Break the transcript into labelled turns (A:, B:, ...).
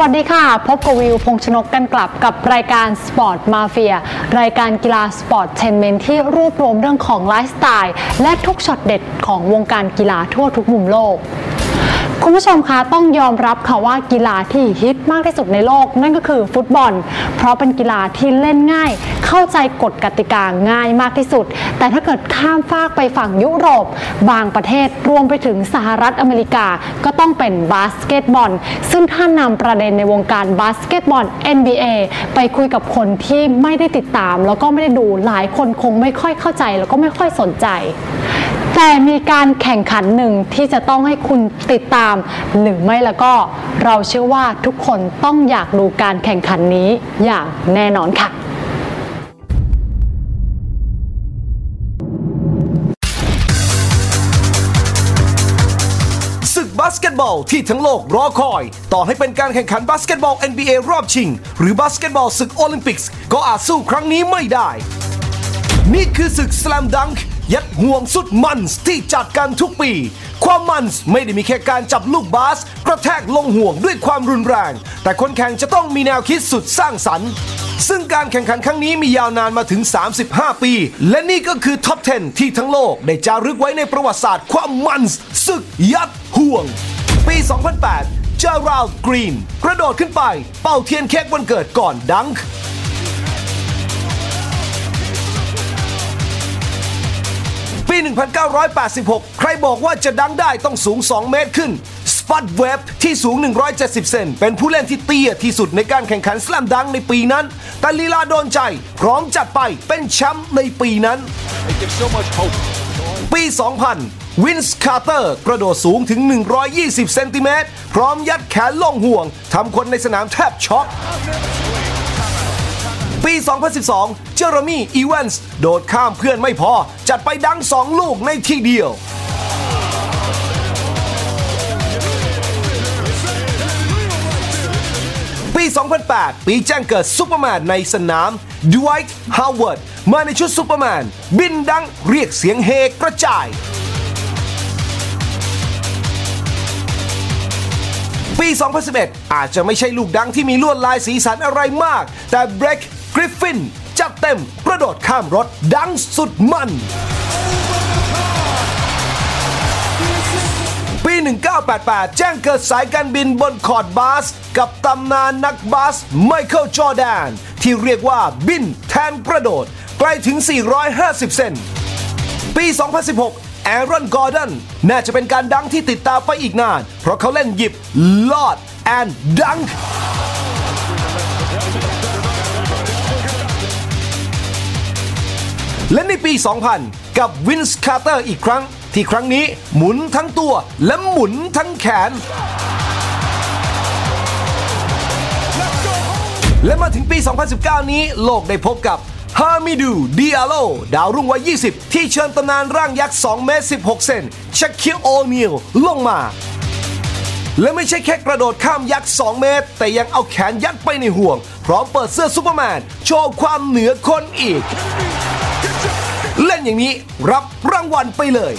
A: วัสดีค่ะ พบกับวิวพงชนกกันกลับกับรายการ Sport Mafia รายการกีฬาสปอร์ตเทนเมนที่รวบรวมเรื่องของไลฟ์สไตล์ และทุกช็อตเด็ดของวงการกีฬาทั่วทุกมุมโลก คุณผู้ชมคะต้องยอมรับค่ะว่ากีฬาที่ฮิตมากที่สุดในโลก นั่นก็คือฟุตบอล เพราะเป็นกีฬาที่เล่นง่าย เข้าใจกฎกติกาง่ายมากที่สุด แต่ถ้าเกิดข้ามฟากไปฝั่งยุโรป บางประเทศรวมไปถึงสหรัฐอเมริกาก็ต้องเป็นบาสเกตบอล ซึ่งท่านนำประเด็นในวงการบาสเกตบอล NBA ไปคุยกับคนที่ไม่ได้ติดตาม แล้วก็ไม่ได้ดูหลายคนคงไม่ค่อยเข้าใจ แล้วก็ไม่ค่อยสนใจ แต่มีการแข่งขันหนึ่งที่จะต้องให้คุณติดตาม หรือไม่แล้วก็เราเชื่อว่าทุกคนต้องอยากดูการแข่งขันนี้อย่างแน่นอนค่ะ
B: ศึกบาสเกตบอลที่ทั้งโลกรอคอย ต่อให้เป็นการแข่งขันบาสเกตบอล NBA รอบชิง หรือบาสเกตบอลศึกโอลิมปิกส์ก็อาจสู้ครั้งนี้ไม่ได้ นี่คือศึกส a ลมดัง ยัดห่วงสุดมันส์ที่จัดกันทุกปี ความมันส์ไม่ได้มีแค่การจับลูกบาส กระแทกลงห่วงด้วยความรุนแรง แต่คนแข่งจะต้องมีแนวคิดสุดสร้างสรรค์ ซึ่งการแข่งขันครั้งนี้มียาวนานมาถึง 35 ปี และนี่ก็คือท็อป 10 ที่ทั้งโลกได้จารึกไว้ในประวัติศาสตร์ความมันส์ศึกยัดห่วง ปี 2008 เจอราลกรีน กระโดดขึ้นไป เป่าเทียนเค้กวันเกิดก่อนดังค์ ปี 1986 ใครบอกว่าจะดังได้ต้องสูง 2 เมตรขึ้น สปัตเว็บที่สูง 170 เซนเป็นผู้เล่นที่เตี้ยที่สุดในการแข่งขันส a ลมดังในปีนั้น แต่ลีลาโดนใจ พร้อมจัดไปเป็นแชมป์ในปีนั้น ปี 2000 วินส์คาร์เตอร์กระโดดสูงถึง 120 เซนติเมตรพร้อมยัดแขนลงห่วงทำคนในสนามแทบช็อก ปี 2012 เจอร์มี่อีแวนส์โดดข้ามเพื่อนไม่พอ จัดไปดังสองลูกในที่เดียวปี 2008 ปีแจ้งเกิดซูเปอร์แมนในสนามดไวท์ฮาวเวิร์ดมาในชุดซูเปอร์แมน บินดังเรียกเสียงเฮกระจาย ปี 2011 อาจจะไม่ใช่ลูกดังที่มีลวดลายสีสันอะไรมาก แต่เบร กริฟฟิน จัดเต็มกระโดดข้ามรถดังสุดมัน ปี 1988 แจ้งเกิดสายการบินบนคอร์ดบาส กับตำนานนักบาสไมเคิลจอร์แดน ที่เรียกว่าบินแทนกระโดด ไกลถึง 450 เซนปี 2016แอรอนกอร์ดอนน่าจะเป็นการดังที่ติดตามไปอีกนาน เพราะเขาเล่นหยิบ ลอด แอนดัง และในปี 2000 กับวินส์คาร์เตอร์อีกครั้ง ที่ครั้งนี้หมุนทั้งตัวและหมุนทั้งแขน และมาถึงปี 2019 นี้โลกได้พบกับฮามิดูดิอาโลดาวรุ่งวัย 20 ที่เชิญตำนานร่างยักษ์ 2 เมตร 16 เซนชักคิโอนิลลงมา และไม่ใช่แค่กระโดดข้ามยักษ์ 2 เมตร แต่ยังเอาแขนยัดไปในห่วง พร้อมเปิดเสื้อซูเปอร์แมน โชว์ความเหนือคนอีก นอย่างนี้รับรางวัลไปเลย